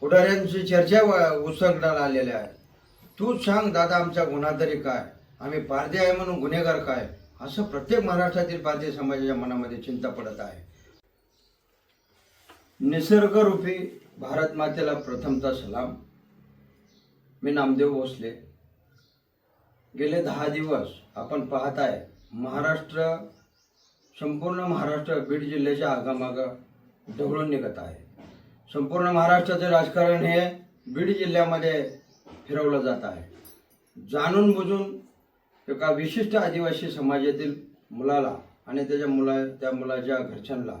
पुढाऱ्यांची चर्चा व- आलेल्या आहे तू सांग दादा आमच्या गुन्हा तरी काय? आम्ही पारधी आहे म्हणून गुन्हेगार काय? असं प्रत्येक महाराष्ट्रातील पारधी समाजाच्या मनामध्ये चिंता पडत आहे. निसर्गरूपी भारत मातेला प्रथमचा सलाम. मी नामदेव भोसले. गेले दहा दिवस आपण पाहत आहे महाराष्ट्र संपूर्ण महाराष्ट्र बीड जिल्ह्याच्या आगामागं ढवळून निघत आहे. संपूर्ण महाराष्ट्राचे राजकारण हे बीड जिल्ह्यामध्ये फिरवलं जात आहे. जाणून बुजून एका विशिष्ट आदिवासी समाजातील मुलाला आणि त्याच्या मुला त्या मुलाच्या घरच्यांना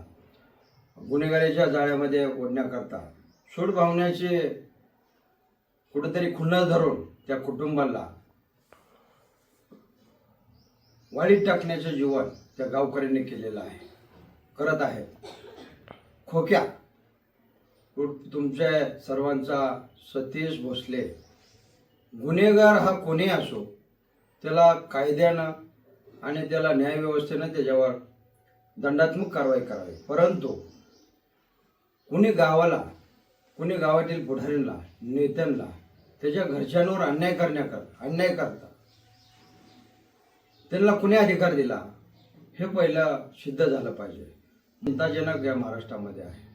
गुन्हेगारीच्या जाळ्यामध्ये ओढण्याकरता सूड भावण्याचे कुठेतरी खुन्नस धरून त्या कुटुंबाला वाळीत टाकण्याचं जीवन त्या गावकऱ्यांनी केलेलं आहे. करत आहेत. खोक्या तुमच्या सर्वांचा सतीश भोसले. गुन्हेगार हा कोणी असो त्याला कायद्यानं आणि त्याला न्यायव्यवस्थेनं त्याच्यावर दंडात्मक कारवाई करावी. परंतु कुणी गावाला कुणी गावातील पुढाऱ्यांना नेत्यांना त्याच्या घरच्यांवर अन्याय करण्याकर अन्याय करता त्यांना कुणी अधिकार दिला? हे पहिलं सिद्ध झालं पाहिजे. चिंताजनक या महाराष्ट्रामध्ये आहे.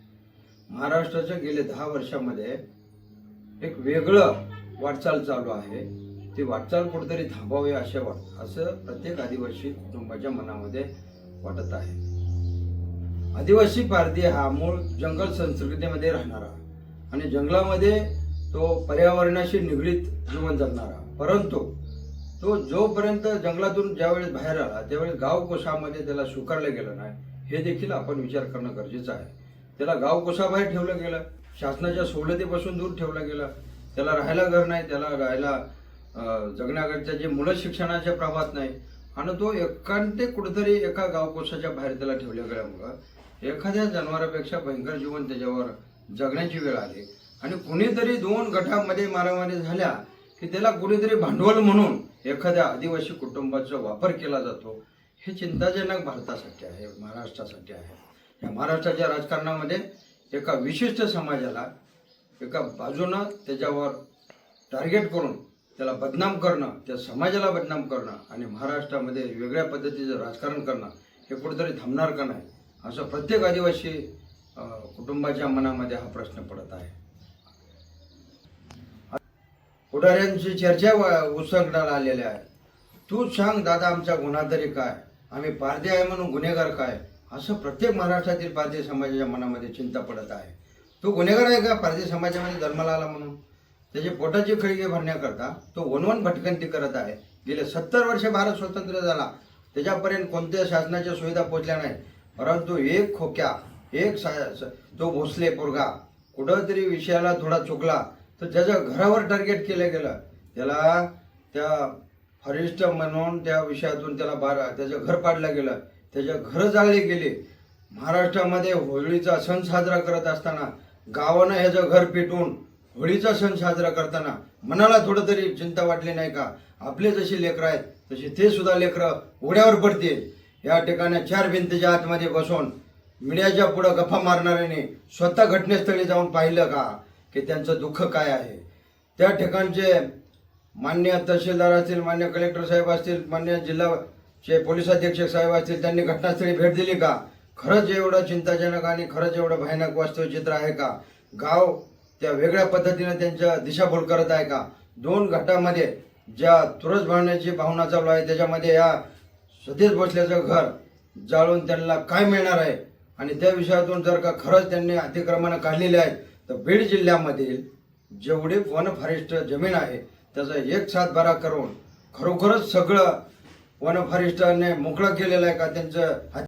महाराष्ट्राच्या गेल्या दहा वर्षामध्ये एक वेगळं वाटचाल चालू आहे. ती वाटचाल कुठेतरी थांबावी असे वाट असं प्रत्येक आदिवासी कुटुंबाच्या मनामध्ये वाटत आहे. आदिवासी भारतीय हा मूळ जंगल संस्कृतीमध्ये राहणारा आणि जंगलामध्ये तो पर्यावरणाशी निगडीत जीवन जगणारा. परंतु तो जोपर्यंत जंगलातून ज्यावेळेस बाहेर आला त्यावेळेस गाव कोशामध्ये त्याला स्वीकारलं गेलं नाही हे देखील आपण विचार करणं गरजेचं आहे. त्याला गाव कोसाबाहेर ठेवलं गेलं. शासनाच्या सवलतीपासून दूर ठेवलं गेलं. त्याला राहायला घर नाही त्याला राहायला जगण्याकडच्या जगण्याकरच्या जे मुलं शिक्षणाच्या प्रभात नाही. आणि तो एकांते कुठेतरी एका गावकोशाच्या बाहेर त्याला ठेवल्या गेल्यामुळं एखाद्या जनावरापेक्षा भयंकर जीवन त्याच्यावर जगण्याची वेळ आली. आणि कुणीतरी दोन गटामध्ये मारामारी झाल्या की त्याला कुणीतरी भांडवल म्हणून एखाद्या आदिवासी कुटुंबाचा वापर केला जातो. हे चिंताजनक भारतासाठी आहे महाराष्ट्रासाठी आहे. या महाराष्ट्राच्या राजकारणामध्ये एका विशिष्ट समाजाला एका बाजूनं त्याच्यावर टार्गेट करून त्याला बदनाम करणं त्या समाजाला बदनाम करणं आणि महाराष्ट्रामध्ये वेगळ्या पद्धतीचं राजकारण करणं हे कुठेतरी थांबणार का नाही असं प्रत्येक आदिवासी कुटुंबाच्या मनामध्ये हा प्रश्न पडत आहे. पुढाऱ्यांची चर्चा व- उसंगणाला आलेल्या आहे तू सांग दादा आमचा गुन्हा तरी काय? आम्ही पारधी आहे म्हणून गुन्हेगार काय? असं प्रत्येक महाराष्ट्रातील पारधी समाजाच्या मनामध्ये चिंता पडत आहे. तो गुन्हेगार आहे का? पारधी समाजामध्ये जन्माला आला म्हणून. त्याची पोटाची खळगे भरण्याकरता तो वनवन भटकंती करत आहे. गेले सत्तर वर्ष भारत स्वतंत्र झाला. त्याच्यापर्यंत कोणत्या शासनाच्या सुविधा पोचल्या नाही परंतु एक खोक्या एक सा- तो भोसले पोरगा कुठंतरी विषयाला थोडा चुकला. तर त्याच्या घरावर टार्गेट केलं गेलं त्याला त्या फॉरेस्ट म्हणून त्या विषयातून त्याला बारा त्याचं घर पाडलं गेलं. त्याच्या घरं जाळली गेली. महाराष्ट्रामध्ये होळीचा सण साजरा करत असताना गावानं ह्याचं घर पेटवून होळीचा सण साजरा करताना मनाला थोडं तरी चिंता वाटली नाही का? आपले जशी लेकरं आहेत तशी ते सुद्धा लेकरं उघड्यावर पडतील. या ठिकाणी चार भिंतीच्या आतमध्ये बसून मीडियाच्या पुढं गप्पा मारणाऱ्याने स्वतः घटनास्थळी जाऊन पाहिलं का? की त्यांचं दुःख काय आहे? त्या ठिकाणचे मान्य तहसीलदार असतील मान्य कलेक्टर साहेब असतील मान्य जिल्हा जे पोलीस अधीक्षक साहेब असतील त्यांनी घटनास्थळी भेट दिली का? खरंच एवढं चिंताजनक आणि खरंच एवढं भयानक वास्तवचित्र आहे का? गाव त्या वेगळ्या पद्धतीनं त्यांच्या दिशाभूल करत आहे का? दोन गटामध्ये ज्या तुरस भावण्याची भावना चालू आहे त्याच्यामध्ये या सतीश भोसल्याचं घर जाळून त्यांना काय मिळणार आहे? आणि त्या विषयातून जर का खरंच त्यांनी अतिक्रमणं काढलेली आहेत तर बीड जिल्ह्यामधील जेवढी वन फॉरेस्ट जमीन आहे त्याचा एक साथ बारा करून खरोखरच सगळं वन फॉरेस्टने मोकळं केलेलं आहे का? त्यांचं